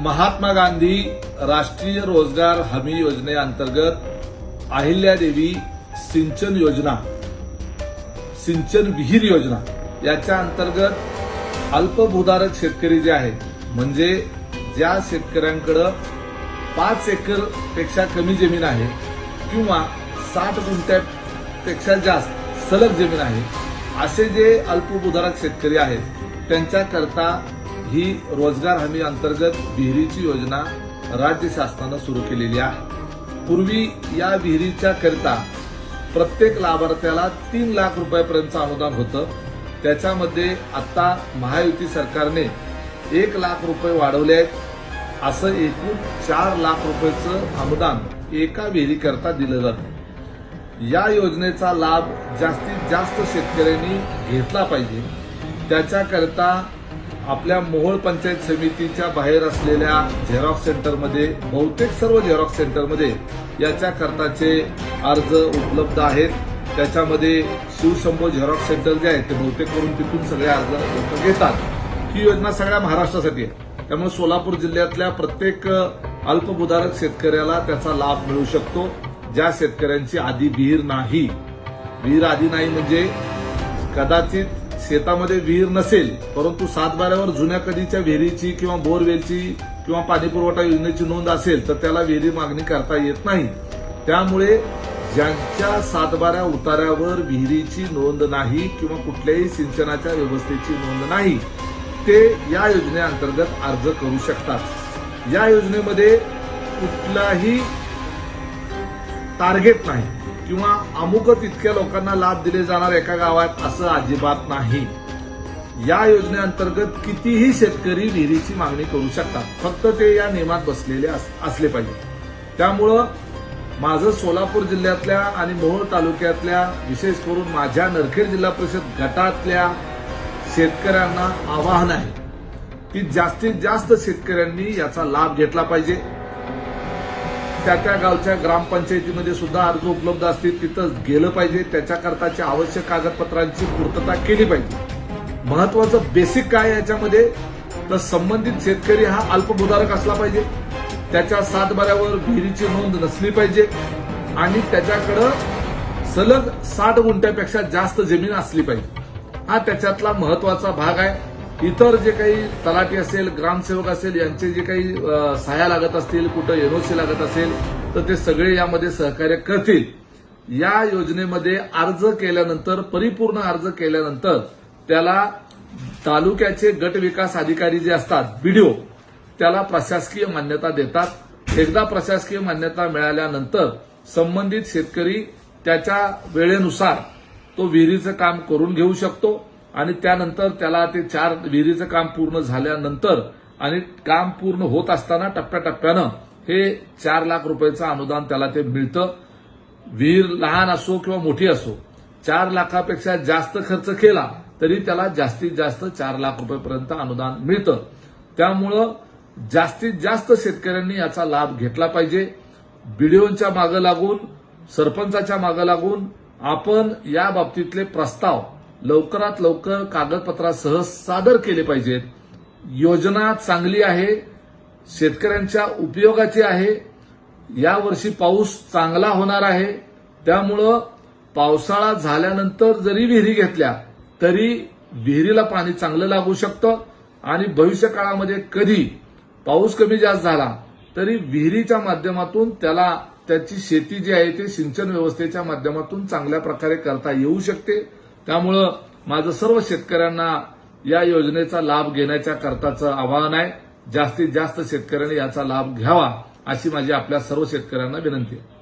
महात्मा गांधी राष्ट्रीय रोजगार हमी योजनेअंतर्गत अहिल्यादेवी सिंचन योजना सिंचन विहीर योजना याच्या अंतर्गत अल्पभूधारक शेतकरी जे आहेत म्हणजे ज्या शेतकऱ्यांकडं पाच एकरपेक्षा कमी जमीन आहे किंवा साठ गुंठ्यापेक्षा जास्त सलग जमीन आहे असे जे अल्पभूधारक शेतकरी आहेत त्यांच्याकरता ही रोजगार हमी अंतर्गत विहिरीची योजना राज्य शासनानं सुरू केलेली आहे. पूर्वी या विहिरीच्या करिता प्रत्येक लाभार्थ्याला तीन लाख रुपयापर्यंतचं अनुदान होतं. त्याच्यामध्ये आता महायुती सरकारने एक लाख रुपये वाढवले आहेत. असं एकूण चार लाख रुपयाचं अनुदान एका विहिरीकरता दिलं जातं या योजनेचा लाभ जास्तीत जास्त शेतकऱ्यांनी घेतला पाहिजे. त्याच्याकरता आपल्या मोहोळ पंचायत समितीच्या बाहेर असलेल्या झेरॉक्स सेंटरमध्ये बहुतेक सर्व झेरॉक्स सेंटरमध्ये याच्या करताचे अर्ज उपलब्ध आहेत. त्याच्यामध्ये शिवशंभो झेरॉक्स सेंटर जे आहे ते बहुतेक करून तिथून सगळे अर्ज लोक घेतात. ही योजना सगळ्या महाराष्ट्रासाठी आहे. त्यामुळे सोलापूर जिल्ह्यातल्या प्रत्येक अल्पभूधारक शेतकऱ्याला त्याचा लाभ मिळू शकतो. ज्या शेतकऱ्यांची आधी विहीर नाही. विहीर आधी नाही म्हणजे कदाचित शेतामध्ये विहीर नसेल परंतु सातबाऱ्यावर जुन्या कधीच्या विहिरीची किंवा बोरवेलची किंवा पाणी पुरवठा योजनेची नोंद असेल तर त्याला विहिरी मागणी करता येत नाही. त्यामुळे ज्यांच्या सातबाऱ्या उतार्यावर विहिरीची नोंद नाही किंवा कुठल्याही सिंचनाच्या व्यवस्थेची नोंद नाही ते या योजनेअंतर्गत अर्ज करू शकतात. या योजनेमध्ये कुठलाही टार्गेट नाही. किंवा अमुकच इतक्या लोकांना लाभ दिले जाणार एका गावात असं अजिबात नाही. या योजनेअंतर्गत कितीही शेतकरी विहिरीची मागणी करू शकतात. फक्त ते या नियमात बसलेले अस- असले पाहिजे. त्यामुळं माझं सोलापूर जिल्ह्यातल्या आणि मोहोळ तालुक्यातल्या विशेष करून माझ्या नरखेड जिल्हा परिषद गटातल्या शेतकऱ्यांना आवाहन आहे की जास्तीत जास्त शेतकऱ्यांनी याचा लाभ घेतला पाहिजे. त्या त्या गावच्या ग्रामपंचायतीमध्ये सुद्धा अर्ज उपलब्ध असतील तिथं गेलं पाहिजे. त्याच्याकरताच्या आवश्यक कागदपत्रांची पूर्तता केली पाहिजे. महत्वाचं बेसिक काय आहे याच्यामध्ये? तर संबंधित शेतकरी हा अल्पभूधारक असला पाहिजे. त्याच्या सातबाऱ्यावर विहिरीची नोंद नसली पाहिजे. आणि त्याच्याकडं सलग साठ गुंठ्यापेक्षा जास्त जमीन असली पाहिजे. हा त्याच्यातला महत्त्वाचा भाग आहे. इतर जे काही तलाठी असेल ग्रामसेवक असेल यांचे जे काही सहाय्या लागत असतील कुठं एनओसी लागत असेल तर ते सगळे यामध्ये सहकार्य करतील. या योजनेमध्ये अर्ज केल्यानंतर परिपूर्ण अर्ज केल्यानंतर त्याला तालुक्याचे गट विकास अधिकारी जे असतात बीडीओ त्याला प्रशासकीय मान्यता देतात. एकदा प्रशासकीय मान्यता मिळाल्यानंतर संबंधित शेतकरी त्याच्या वेळेनुसार तो विहिरीचं काम करून घेऊ शकतो. आणि त्यानंतर त्याला ते चार विहिरीचं काम पूर्ण झाल्यानंतर आणि काम पूर्ण होत असताना टप्प्याटप्प्यानं हे चार लाख रुपयाचं अनुदान त्याला ते मिळतं. विहीर लहान असो किंवा मोठी असो चार लाखापेक्षा जास्त खर्च केला तरी त्याला जास्तीत जास्त चार लाख रुपयेपर्यंत अनुदान मिळतं. त्यामुळं जास्तीत जास्त शेतकऱ्यांनी याचा लाभ घेतला पाहिजे. बीडीओच्या मागं लागून सरपंचाच्या मागं लागून आपण या बाबतीतले प्रस्ताव लवकरात लवकर कागदपत्रासह सादर केले पाहिजेत. योजना चांगली आहे शेतकऱ्यांच्या उपयोगाची आहे. यावर्षी पाऊस चांगला होणार आहे. त्यामुळं पावसाळा झाल्यानंतर जरी विहिरी घेतल्या तरी विहिरीला पाणी चांगलं लागू शकतं आणि भविष्य काळामध्ये कधी पाऊस कमी जास्त झाला तरी विहिरीच्या माध्यमातून त्याला त्याची शेती जी आहे ती सिंचन व्यवस्थेच्या माध्यमातून चांगल्या प्रकारे करता येऊ शकते. त्यामुळं माझं सर्व शेतकऱ्यांना या योजनेचा लाभ घेण्याच्या करताचं आवाहन आहे. जास्तीत जास्त शेतकऱ्यांनी याचा लाभ घ्यावा अशी माझी आपल्या सर्व शेतकऱ्यांना विनंती आहे.